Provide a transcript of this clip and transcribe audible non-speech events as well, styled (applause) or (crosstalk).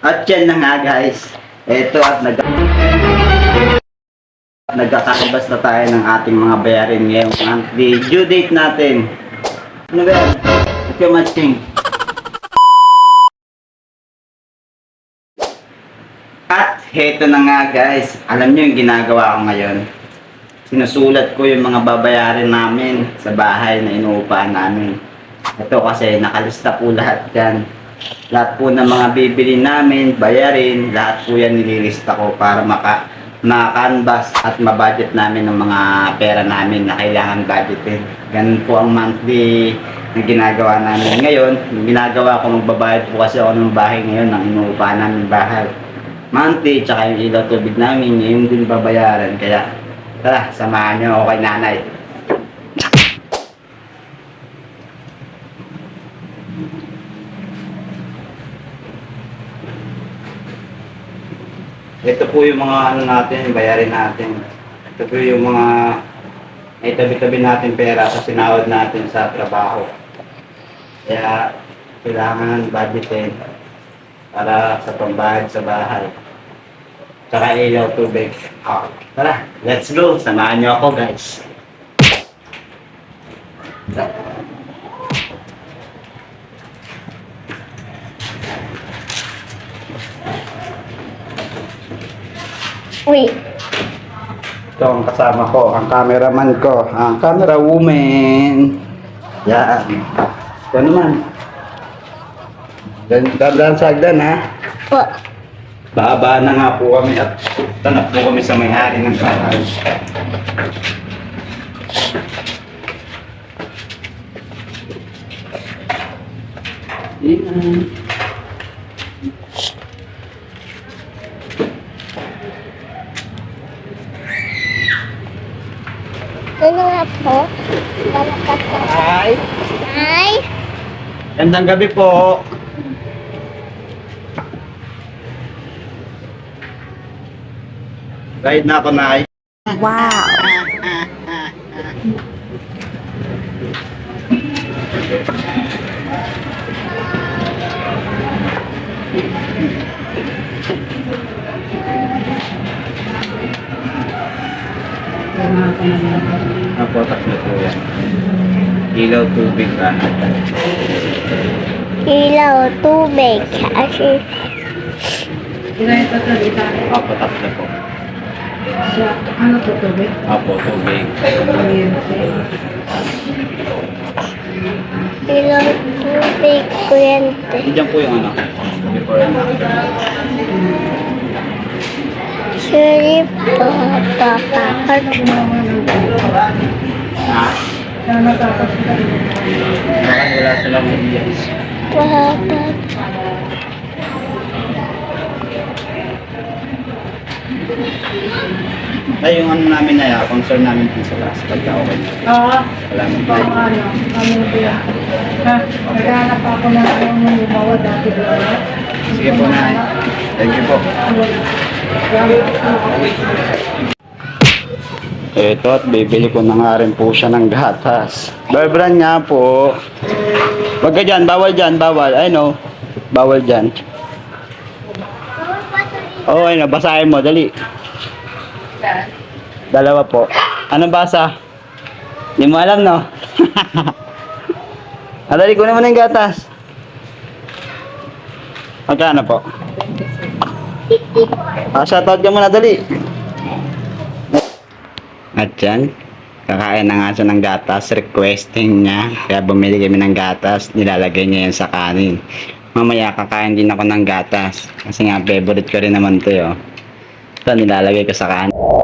At yan na nga guys. Ito at nag nagkakakabas na tayo ng ating mga bayarin ngayong monthly due date natin. Ano ba yan? Ito yung matching. At heto na nga guys. Alam nyo yung ginagawa ko ngayon. Sinusulat ko yung mga babayarin namin sa bahay na inuupahan namin. Ito kasi nakalista po lahat yan. Lahat po ng mga bibili namin, bayarin, lahat po yan nililista ko para maka ma-canvas at ma-budget namin ng mga pera namin na kailangan budgetin. Ganun po ang monthly na ginagawa namin ngayon. Ginagawa ko, magbabayad po kasi ako ng bahay ngayon ng inuupahan namin bahay. Monthly, tsaka yung ilaw tubig namin, yun din babayaran. Kaya, tara, samahan niyo ako kay nanay. Ito po yung mga ano natin, bayarin natin. Ito po yung mga may tabi-tabi natin pera sa sinawad natin sa trabaho. Kaya kailangan budgetin para sa pambayad sa bahay. Tsaka ilaw tubig. Ah, tara, let's go. Samahan niyo ako guys. Uy, Ito ang kasama ko, ang cameraman ko, ang camera woman. Yan. Ito naman. Dan, dan, dan sagdan ha. po. Baba na nga po kami at tanap po kami sa may-ari ng bahay. Yan. Ano nga po? Ka po? Hi. Ay, Gandang gabi po. Guide na ako na wow. Apo, tatlo po yan. Ilaw, tubig, lahat. Ilaw, tubig, kasi Apo, tatlo po. Ano to tubig? Apo, tubig. ilaw, tubig, kuryente. Diyan po yung ano. Before and after. Sorry po, papa. Wala silang ideas. Papa. Ay, yung ano namin na yan, concern namin po sa last. Pagka okay na. Oo. Wala mo Pang ano? Ano ba yan? Ha? Naghanap ako ng ano lumawa dati. Sige po na. Thank you po. Ito at bibili ko na nga rin po siya ng gatas. Barbran nga po. Wag ka dyan, bawal dyan, bawal. I know. Bawal dyan. Oo, oh, ayun, basahin mo, dali. Dalawa po. Anong basa? Hindi mo alam, no? (laughs) ah, dali, kunin mo na yung gatas. Magkano po? Ah, shoutout ka muna, dali. At yan, kakain nga siya ng gatas, requesting niya. Kaya bumili kami ng gatas, nilalagay niya yan sa kanin. Mamaya kakain din ako ng gatas. Kasi nga, favorite ko rin naman to, oh. Ito, nilalagay ko sa kanin.